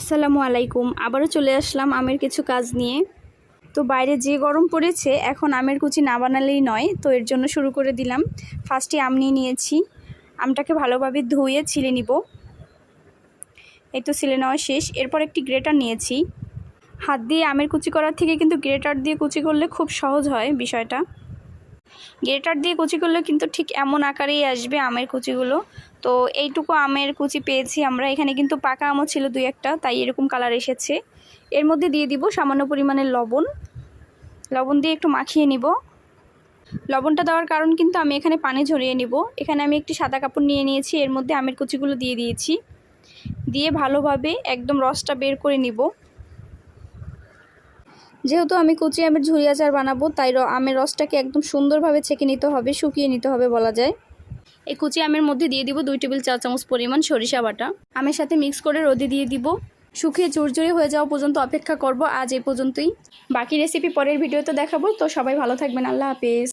আসসালামু আলাইকুম, আবারও চলে আসলাম আমের কিছু কাজ নিয়ে। তো বাইরে যে গরম পড়েছে, এখন আমের কুচি না বানালেই নয়, তো এর জন্য শুরু করে দিলাম। ফার্স্টে আম নিয়ে নিয়েছি। আমটাকে ভালোভাবে ধুয়ে ছিলে নিব। এই তো ছিলে নেওয়া শেষ। এরপর একটি গ্রেটার নিয়েছি। হাত দিয়ে আমের কুচি করার থেকে কিন্তু গ্রেটার দিয়ে কুচি করলে খুব সহজ হয় বিষয়টা। গ্রেটার দিয়ে কুচি করলে কিন্তু ঠিক এমন আকারেই আসবে আমের কুচিগুলো। তো এইটুকু আমের কুচি পেয়েছি আমরা। এখানে কিন্তু পাকা আমও ছিল দুই একটা, তাই এরকম কালার এসেছে। এর মধ্যে দিয়ে দিব সামান্য পরিমাণের লবণ। লবণ দিয়ে একটু মাখিয়ে নিব। লবণটা দেওয়ার কারণ কিন্তু আমি এখানে পানি ঝরিয়ে নিব। এখানে আমি একটি সাদা কাপড় নিয়ে নিয়েছি, এর মধ্যে আমের কুচিগুলো দিয়ে দিয়েছি। দিয়ে ভালোভাবে একদম রসটা বের করে নিব। যেহেতু আমি কুচি আমের ঝুরি আচার বানাবো, তাই আমের রসটাকে একদম সুন্দরভাবে ছেঁকে নিতে হবে, শুকিয়ে নিতে হবে বলা যায়। এই কুচি আমের মধ্যে দিয়ে দিব দুই টেবিল চা চামচ পরিমাণ সরিষা বাটা। আমের সাথে মিক্স করে রোদে দিয়ে দিব। শুকিয়ে চুরচুরি হয়ে যাওয়া পর্যন্ত অপেক্ষা করব আজ এই পর্যন্তই। বাকি রেসিপি পরের ভিডিওতে দেখাবো, তো সবাই ভালো থাকবেন, আল্লাহ হাফেজ।